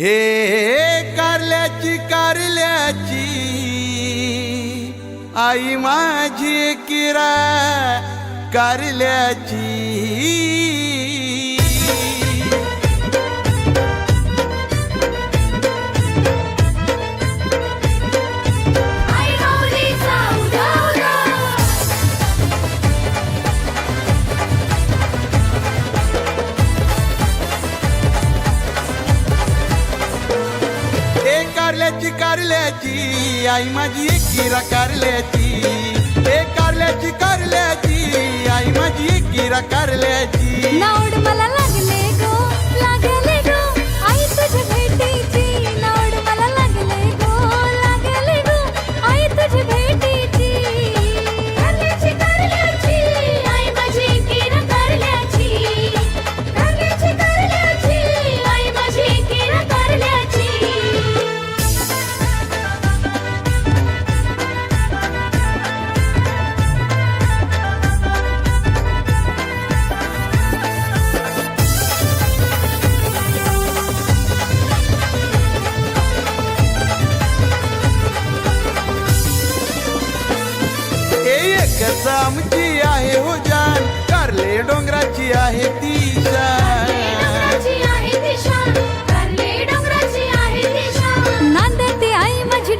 हे कारल्याची कारल्याची आई माझी किरा कारल्याची. कारल्याची कारल्याची आई माझी किरा कारल्याची हे कारल्याची कारल्याची आई माझी किरा कारल्याची हे एकच आमची आहे हो जान कारले डोंगराची आहे ती शान. नांदते आई माझी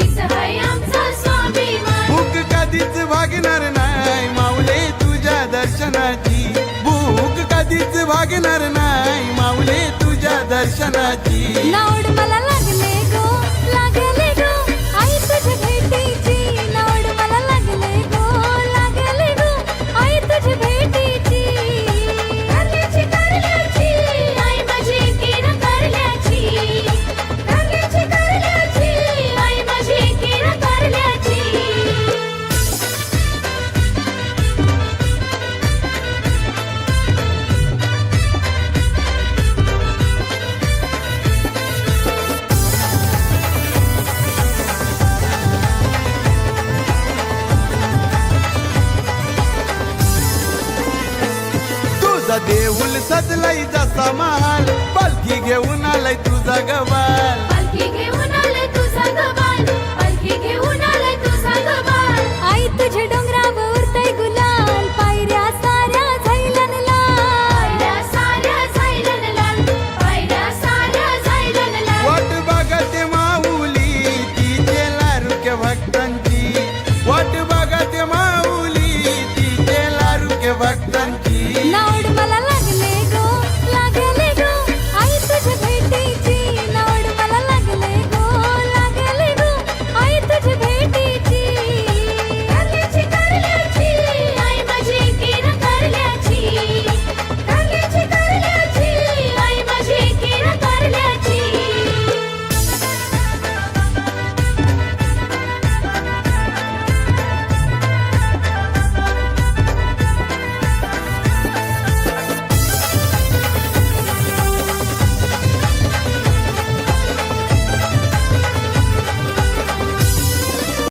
तीच आहे आमचा स्वाभिमान. भूक कधीच भागणार नाही माऊले तुझ्या दर्शनाची. भूक कधीच भागणार तुझ्या दर्शनाची नावड देऊल सजलाय जसा महाल पालखी घेऊन आलाय तुझा गवाल. तुझा आई डोंगरावर गुलाल. पायऱ्या साऱ्या झैलन लाल. वाट बघते माऊली तिचे लारुक्य भक्तांची. वाट बघते माऊली तिचे भक्तांची.